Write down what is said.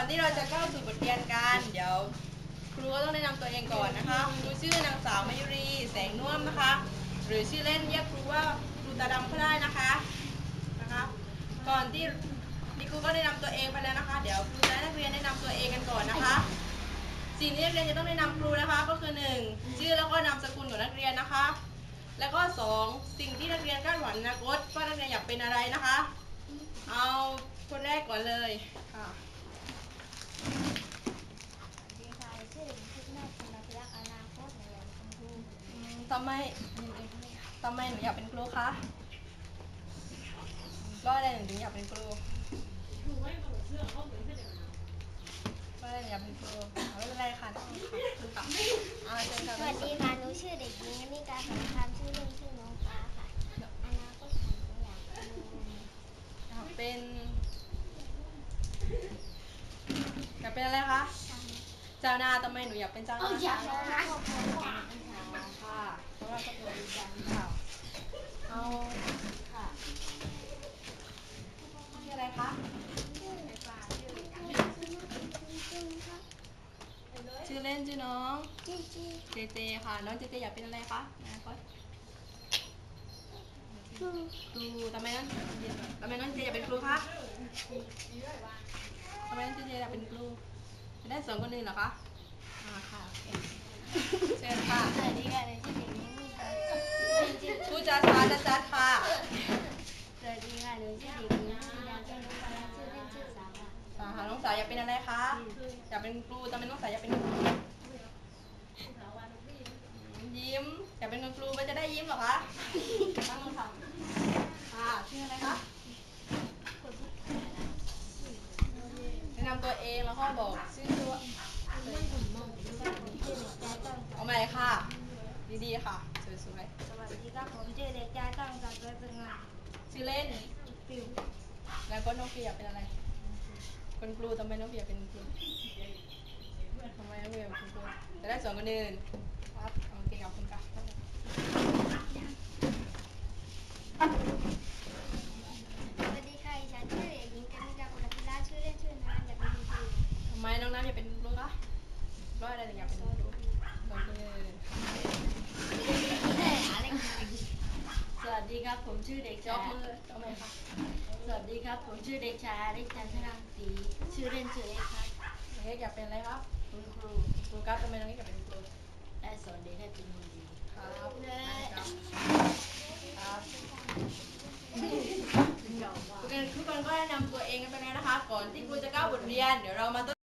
อนที่เราจะเข้าสู่บทเรียนกันเดี๋ยว ครูก็ต้องแนะนำตัวเองก่อนนะคะครูชื่อนางสาวมายุรีแสงนุ่มนะคะ หรือชื่อเล่นเรียกครูว่าครูตาดำก็ได้นะคะนะคะก่อนที่นี่ครูก็แนะนำตัวเองไปแล้วนะคะ เดี๋ยวครูจะให้นักเรียนแนะนำตัวเองกันก่อนนะคะสิ่งที่นักเรียนจะต้องแนะนำครูนะคะ ก็คือหนึ่งชื่อแล้วก็นามสกุลของนักเรียนนะคะ แล้วก็สองสิ่งที่นักเรียนคาดหวังนอนาคตว่านักเรียนอยากเป็นอะไรนะคะ เอาคนแรกก่อนเลยค่ะ ดีค่ะชื่อเด็กหญิงพิชนาธิ์คุณพิรักษ์อนาคตในวันคุณครู อืม ทำไมทำไมหนูอยากเป็นครูคะก็อะไรหนูถึงอยากเป็นครูก็อะไรหนูอยากเป็นครูเอาไม่เป็นไรค่ะนั่งค่ะครูค่ะอ่าเชิญค่ะสวัสดีค่ะ หนูชื่อเด็กหญิงนิกาสงครามชื่อเล่นชื่อน้องฟ้าค่ะ อนาคตของหนูอยากเป็นอยากเป็นอยากเป็นอะไรคะเจ้านาทำไมหนูอยากเป็นเจ้านาอยาก เอาค่ะ เพราะว่าก็เป็นดังข่าวเอาค่ะชื่ออะไรคะชื่อเล่นชื่อน้องจี้จี้เจเจค่ะ น้องเจเจอยากเป็นอะไรคะอนาคตครูครูทำไมน้องทำไมน้องเจอยากเป็นครูคะทำไมน้องเจเจอยากเป็นครูจะได้สอนคนอื่นเหรอคะอ่าค่ะโอเคเชิญค่ะ สวัสดีค่ะหนูชื่อเด็กหญิงนิกา พูดจาช้าจัดๆค่ะ สวัสดีค่ะหนูชื่อเด็กหญิงนิดาแก้วนุชนาชื่อเล่นชื่อสาวค่ะ อ่าค่ะน้องสาวอยากเป็นอะไรคะ อยากเป็นครูทำไมน้องสาวอยากเป็นครูยิ้ม อยากเป็นคุณครูมันจะได้ยิ้มเหรอคะตั้งคำถามค่ะชื่ออะไรคะแนะนำตัวเองแล้วก็บอกชื่อตัวเอาใหม่ค่ะ ดีๆค่ะ สวยสวัสดีครับผมชื่อเด็กชายตั้งศักดิ์สง่าๆชื่อเล่น ฟิวแล้วก็น้องเฟียอยากเป็นอะไร คุณครูทำไมน้องเฟียอยากเป็นคุณครูทำไมน้องเฟียอยากเป็นคุณครูจะได้สอนคนอื่นครับโอเคขอบคุณค่ะสวัสดีค่ะดิฉันชื่อเด็กหญิงกนิกาคุณพิราชื่อเล่นชื่อน้ำจากเป็นครูทำไมน้องน้ำอยากเป็นคุณครูคะร้อยอะไรถึงอยากเป็นคุณครูสอนคนอื่นสวัสดีครับผมชื่อเด็กยชากยมือเอาไหมคะส วัสดีครับ ผมชื่อเด็กชายอริจันทรังสีชื่อเล่นชื่อเอ็กซ์ครับเด็กอยากเป็นอะไรครับคุณครูครูครับทำไมน้องเอกอยากเป็นคุณครูได้สอนเด็กให้เป็นคนดีครับครับครับทุกคนทุกคนก็แนะนำตัวเองกันไปแล้วนะคะ ก่อนที่ครูจะเข้าบทเรียน เดี๋ยวเรามา